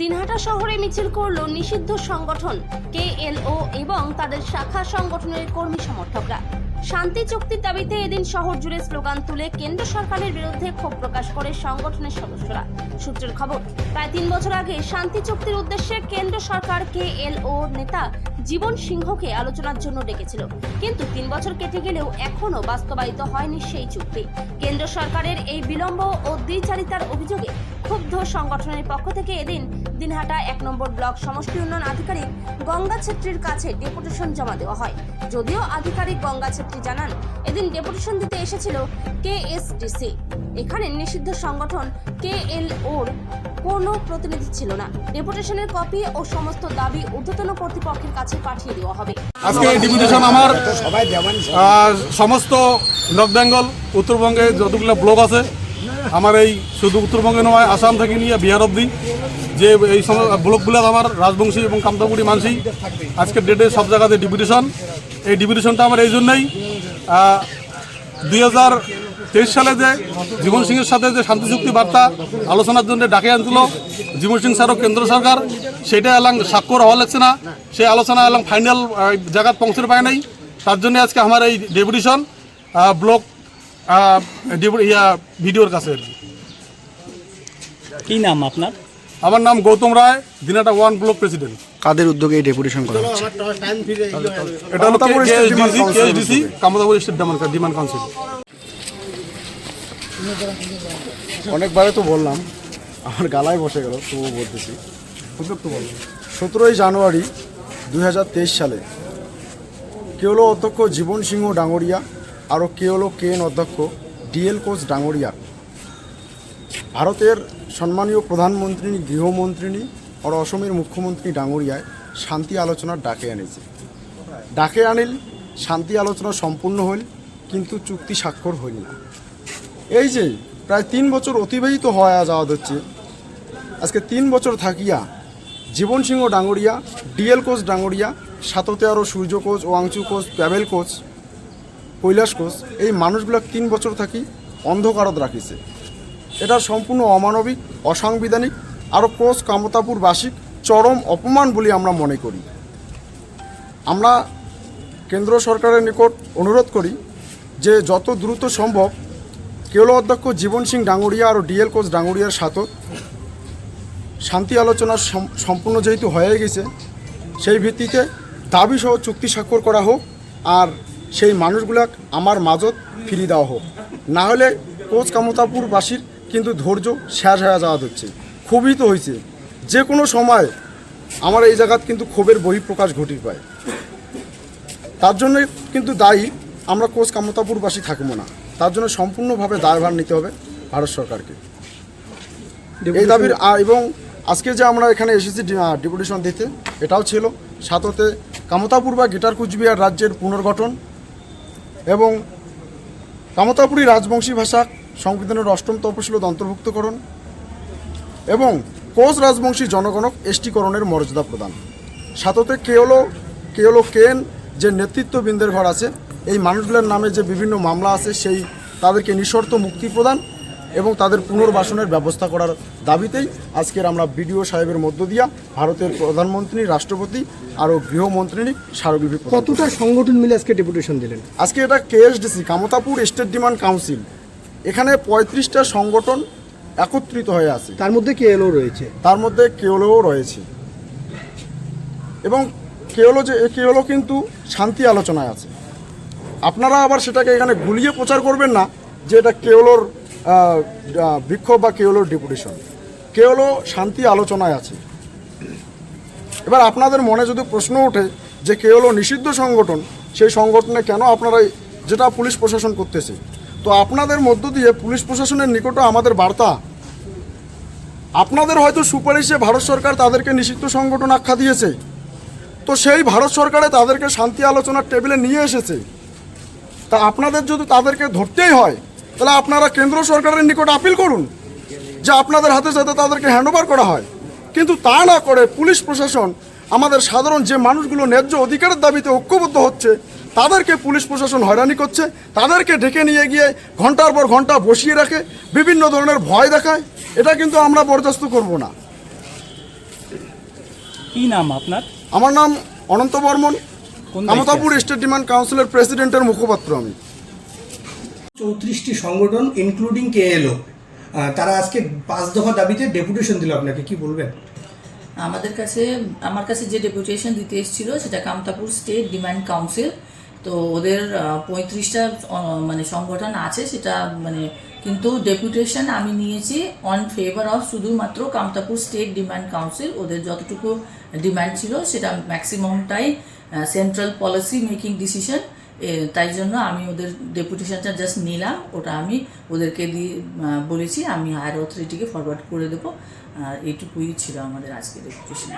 দিনহাটা শহরে মিছিল করল নিষিদ্ধ সংগঠন কেএলও এবং তাদের শাখা সংগঠনের কর্মী সমর্থকরা। শান্তি চুক্তির দাবিতে এদিন শহর জুড়ে স্লোগান তুলে কেন্দ্র সরকারের বিরুদ্ধে ক্ষোভ প্রকাশ করে সংগঠনের সদস্যরা। সূত্রের খবর, প্রায় তিন বছর আগে শান্তি চুক্তির উদ্দেশ্যে কেন্দ্র সরকার কেএলও নেতা জীবন সিংহকে আলোচনার জন্য ডেকেছিল। কিন্তু তিন বছর কেটে গেলেও এখনও বাস্তবায়িত হয়নি সেই চুক্তি। কেন্দ্র সরকারের এই বিলম্ব ও দ্বিচারিতার অভিযোগে ক্ষুব্ধ সংগঠনের পক্ষ থেকে এদিন দিনহাটা এক নম্বর ব্লক সমষ্টি উন্নয়ন আধিকারিক গঙ্গা ছেত্রীর কাছে ডেপুটেশন জমা দেওয়া হয়। যদিও আধিকারিক গঙ্গা ছেত্রী জানান এদিন ডেপুটেশন দিতে এসেছিল কেএসডিসি এখানে নিষিদ্ধ সংগঠন কেএলওর কোনো প্রতিনিধি ছিল না। ডেপুটেশনের কপি ও সমস্ত দাবি ঊর্ধ্বতন কর্তৃপক্ষের কাছে পাঠিয়ে দেওয়া হবে। আজকে ডেপুটেশন আমার সবাই দেওয়ানি আহ, সমস্ত নর্থ বেঙ্গল উত্তরবঙ্গে যতগুলো ব্লক আছে আমার এই শুধু উত্তরবঙ্গে নয়, আসাম থেকে নিয়ে বিহার অবধি, যে এই সমস্ত ব্লকগুলো আমার, রাজবংশী এবং কামতাপুরি মানসি আজকের ডেটে সব জায়গাতে ডিপুটেশন এই ডিপুটেশনটা আমার এই জন্যই দুই হাজার তেইশ সালে যে জীবন সিংয়ের সাথে যে শান্তি চুক্তি বার্তা আলোচনার জন্য ডাকে আনছিল জীবন সিং স্যারও কেন্দ্র সরকার, সেটা এলাং স্বাক্ষর হওয়া লাগছে না। সেই আলোচনা এলাং ফাইনাল জায়গাত পৌঁছতে পায় নাই। তার জন্য আজকে আমার এই ডেপুটেশন ব্লক ইয়া ভিডিওর কাছে আর কি। কি নাম আপনার? আমার নাম Gautam Roy Dinhata one block president. কাদের উদ্যোগে এই ডেপুটেশন করা হচ্ছে? এটা হলো KSDC Kamtapur state demand demand council. অনেকবারে তো বললাম আমার গালায় বসে গেল তবুও বলতেছি। সতেরোই জানুয়ারি দুই হাজার তেইশ সালে কেওলো অধ্যক্ষ জীবন সিংহ ডাঙ্গরিয়া আরও কেওলো কেন অধ্যক্ষ ডিএল কোচ ডাঙ্গরিয়া ভারতের সম্মানীয় প্রধানমন্ত্রী, গৃহমন্ত্রী আর অসমের মুখ্যমন্ত্রী ডাঙ্গরিয়ায় শান্তি আলোচনার ডাকে আনিছে। ডাকে আনিল, শান্তি আলোচনা সম্পূর্ণ হইল, কিন্তু চুক্তি স্বাক্ষর হইল না। এই যে প্রায় তিন বছর অতিবাহিত হওয়া যাওয়া হচ্ছে আজকে তিন বছর থাকিয়া জীবন সিংহ ডাঙ্গরিয়া ডিএল কোচ ডাঙ্গরিয়া সাততে আরও সূর্য কোচ, ওয়াংচু কোচ প্যাবেল কোচ কৈলাস কোচ এই মানুষগুলো তিন বছর থাকি অন্ধকারত রাখিছে। এটা সম্পূর্ণ অমানবিক, অসাংবিধানিক আরও কোচ কামতাপুর বাসিক, চরম অপমান বলে আমরা মনে করি। আমরা কেন্দ্র সরকারের নিকট অনুরোধ করি যে যত দ্রুত সম্ভব কেওলো অধ্যক্ষ জীবন সিং ডাঙ্গুরিয়া আর ডিএল কোচ ডাঙ্গুরিয়ার সাথে শান্তি আলোচনা সম্পূর্ণ যেহেতু হয়ে গেছে, সেই ভিত্তিতে দাবি সহ চুক্তি স্বাক্ষর করা হোক আর সেই মানুষগুলাক আমার মাজত ফিরিয়ে দেওয়া হোক। না হলে কোচ কামতাপুরবাসীর কিন্তু ধৈর্য শেষ হয়ে যাওয়া হচ্ছে। খুবই তো হয়েছে। যে কোনো সময় আমার এই জায়গাত কিন্তু ক্ষোভের বহিঃপ্রকাশ ঘটি পায়। তার জন্য কিন্তু দায়ী আমরা কোচ কামতাপুরবাসী থাকব না। তার জন্য সম্পূর্ণভাবে দায়ভার নিতে হবে ভারত সরকারকে। এই দাবির এবং আজকে যে আমরা এখানে এসেছি ডেপুটেশন দিতে এটাও ছিল। সাথতে কামতাপুর বা গিটার কুচবিহার রাজ্যের পুনর্গঠন এবং কামতাপুরী রাজবংশী ভাষা সংবিধানের অষ্টম তপশিলত অন্তর্ভুক্তকরণ এবং কোচ রাজবংশী জনগণক এসটিকরণের মর্যাদা প্রদান। সাথতে কেওলো কেওলো কেন যে নেতৃত্ববৃন্দের ঘর আছে, এই মানুষগুলোর নামে যে বিভিন্ন মামলা আছে, সেই তাদেরকে নিঃশর্ত মুক্তি প্রদান এবং তাদের পুনর্বাসনের ব্যবস্থা করার দাবিতেই আজকের আমরা বিডিও সাহেবের মধ্য দিয়া ভারতের প্রধানমন্ত্রী রাষ্ট্রপতি আরও গৃহমন্ত্রী স্মারকলিপি কতটা সংগঠন মিলে আজকে ডেপুটেশন দিলেন? আজকে এটা KSDC Kamtapur state demand council. এখানে পঁয়ত্রিশটা সংগঠন একত্রিত হয়ে আছে। তার মধ্যে কেএলও রয়েছে। তার মধ্যে কেওলও রয়েছে। এবং কেওলো যে কেওলো কিন্তু শান্তি আলোচনায় আছে। আপনারা আবার সেটাকে এখানে গুলিয়ে প্রচার করবেন না যে এটা কেওলোর বিক্ষোভ বা কেওলোর ডেপুটেশন। কেওলো শান্তি আলোচনায় আছে। এবার আপনাদের মনে যদি প্রশ্ন ওঠে যে কেওলো নিষিদ্ধ সংগঠন, সেই সংগঠনে কেন আপনারা যেটা পুলিশ প্রশাসন করতেছে? তো আপনাদের মধ্য দিয়ে পুলিশ প্রশাসনের নিকটে আমাদের বার্তা। আপনাদের হয়তো সুপারিশে ভারত সরকার তাদেরকে নিষিদ্ধ সংগঠন আখ্যা দিয়েছে। তো সেই ভারত সরকারে তাদেরকে শান্তি আলোচনার টেবিলে নিয়ে এসেছে। তা আপনাদের যদি তাদেরকে ধরতেই হয় তাহলে আপনারা কেন্দ্র সরকারের নিকট আপিল করুন যে আপনাদের হাতে যাতে তাদেরকে হ্যান্ডওভার করা হয়। কিন্তু তা না করে পুলিশ প্রশাসন আমাদের সাধারণ যে মানুষগুলো ন্যায্য অধিকারের দাবিতে ঐক্যবদ্ধ হচ্ছে তাদেরকে পুলিশ প্রশাসন হয়রানি করছে তাদেরকে ডেকে নিয়ে গিয়ে ঘণ্টার পর ঘণ্টা বসিয়ে রাখে বিভিন্ন ধরনের ভয় দেখায় এটা কিন্তু আমরা বরদাস্ত করব না। কি নাম আপনার? আমার নাম অনন্ত বর্মন। কোন কামতাপুর স্টেট ডিমান্ড কাউন্সিলের প্রেসিডেন্টের মুখপাত্র আমি। চৌত্রিশটি সংগঠন ইনক্লুডিং কেএলও তারা আজকে পাঁচ দফা দাবিতে ডেপুটেশন দিল আপনাকে, কি বলবেন? আমাদের কাছে, আমার কাছে যে ডেপুটেশন দিতে এসেছিল, সেটা কামতাপুর স্টেট ডিমান্ড কাউন্সিল তো ওদের পঁয়ত্রিশটা মানে সংগঠন আছে, সেটা মানে কিন্তু ডেপুটেশন আমি নিয়েছি অন ফেভার অফ শুধুমাত্র কামতাপুর স্টেট ডিমান্ড কাউন্সিল ওদের যতটুকু ডিমান্ড ছিল, সেটা ম্যাক্সিমামটাই সেন্ট্রাল পলিসি মেকিং ডিসিশন তাই জন্য আমি ওদের ডেপুটেশনটা জাস্ট নিলাম। ওটা আমি ওদেরকে দিয়ে বলেছি, আমি হায়ার অথরিটিকে ফরওয়ার্ড করে দেবো। আর এইটুকুই ছিল আমাদের আজকে ডেপুটেশন।